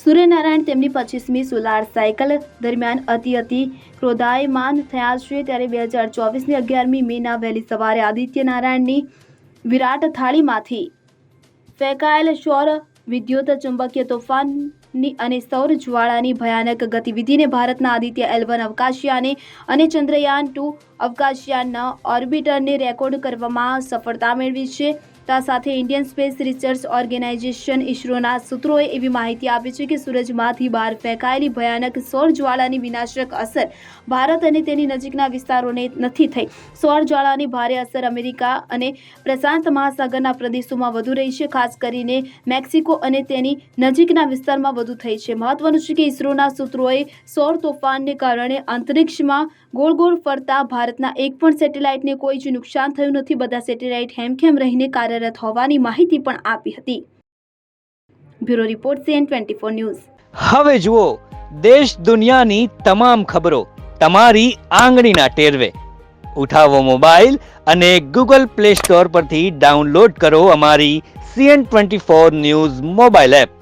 સૂર્યનારાયણ તેમની પચીસમી solar cycle દરમિયાન અતિ અતિ ક્રોધાયમાન થયા છે. ત્યારે બે હજાર ચોવીસની અગિયારમી મેના વહેલી સવારે આદિત્ય નારાયણની વિરાટ થાળીમાંથી ફેંકાયેલ સૌર વિદ્યુત ચુંબકીય તોફાનની અને સૌર જ્વાળાની ભયાનક ગતિવિધિને ભારતના આદિત્ય એલવન અવકાશયાને અને ચંદ્રયાન ટુ અવકાશયાનના ઓર્બિટરને રેકોર્ડ કરવામાં સફળતા મેળવી છે. તો સાથે ઇન્ડિયન સ્પેસ રિસર્ચ ઓર્ગેનાઇઝેશન ઇસરોના સૂત્રોએ એવી માહિતી આપી છે કે સૂરજમાંથી બહાર ફેંકાયેલી ભયાનક સૌર જ્વાળાની વિનાશક અસર ભારત અને તેની નજીકના વિસ્તારોને નથી થઈ. સૌર જ્વાળાની ભારે અસર અમેરિકા અને પ્રશાંત મહાસાગરના પ્રદેશોમાં વધુ રહી છે, ખાસ કરીને મેક્સિકો અને તેની નજીકના વિસ્તારમાં વધુ થઈ છે. મહત્વનું છે કે ઇસરોના સૂત્રોએ સૌર તોફાનને કારણે અંતરિક્ષમાં ગોળ ગોળ ફરતા ભારતના એક પણ સેટેલાઇટને કોઈ જ નુકસાન થયું નથી. બધા સેટેલાઇટ હેમખેમ રહીને કાર્યરત હોવાની માહિતી પણ આપી હતી. Bureau report CN twenty four news. હવે જુઓ, દેશ દુનિયાની તમામ ખબરો તમારી આંગળીના ટેરવે. ઉઠાવો મોબાઈલ અને ગૂગલ પ્લે સ્ટોર પરથી ડાઉનલોડ કરો અમારી CN twenty four news mobile app.